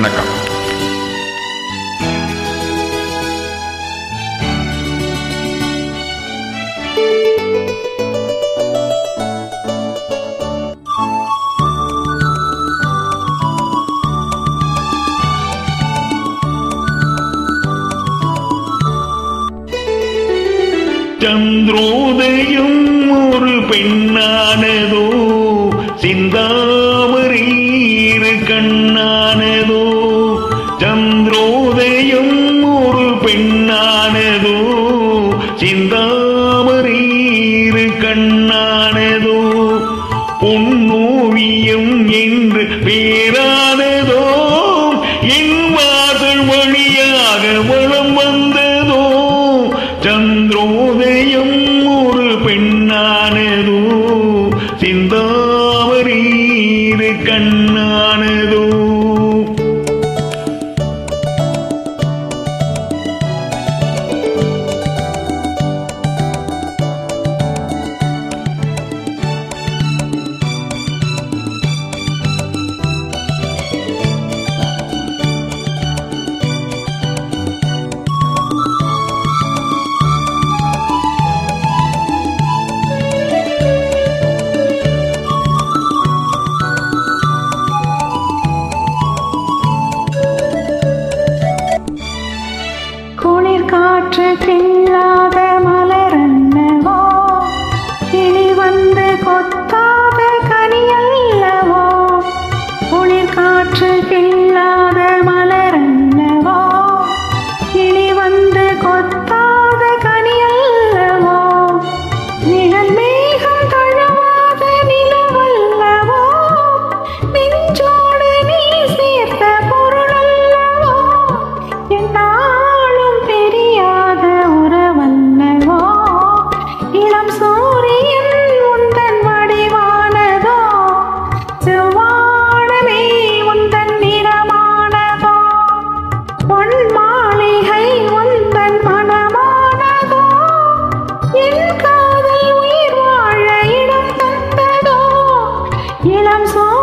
வணக்கம். சந்திரோதயம் ஒரு பெண்ணானதோ சிந்தாமரீர் கண்ணானதோ. குளிர் காற்று கில்லாத மலரன்னவோ? இனி வந்து கொத்தாத கனியல்லவோ? குளிர் காற்று 夜阑珊。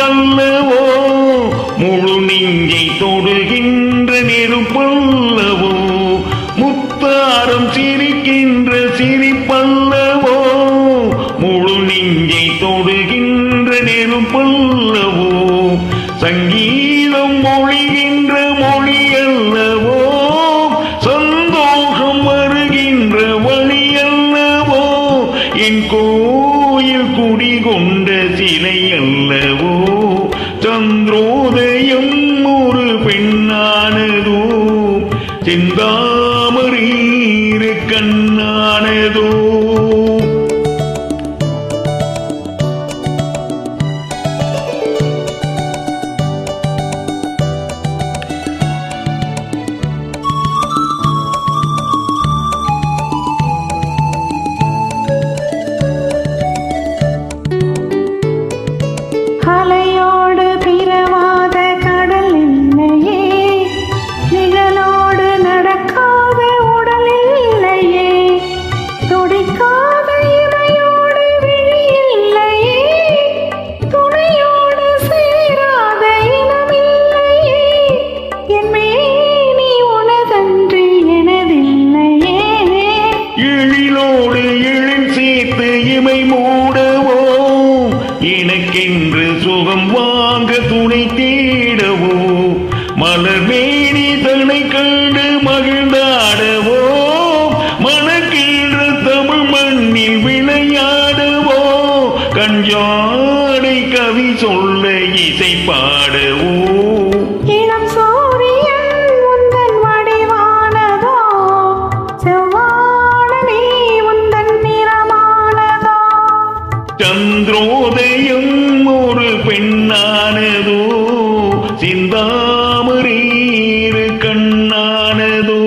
சிரிப்பல்லவோ முழு நெஞ்சை தொடுகின்ற நெருப்பல்லவோ. முத்தாரம் சிரிக்கின்ற சிரிப்பல்லவோ. முழு நெஞ்சை தொடுகின்ற நெருப்பல்லவோ. சங்கீதம் மொழிகின்ற மொழி சந்தோஷம் வருகின்ற வழியல்லவோ. என் கோ செந்தாமரீரு என்று சுகம் வாங்க துணை தேடவோ? மலர் மேனி தனை கண்டு மகிழ்ந்தாடவோ? மணக்கின்ற தமிழ் மண்ணில் விளையாடவோ? கஞ்சாடை கவி சொல்ல இசை செந்தாமரீரு கண்ணானதோ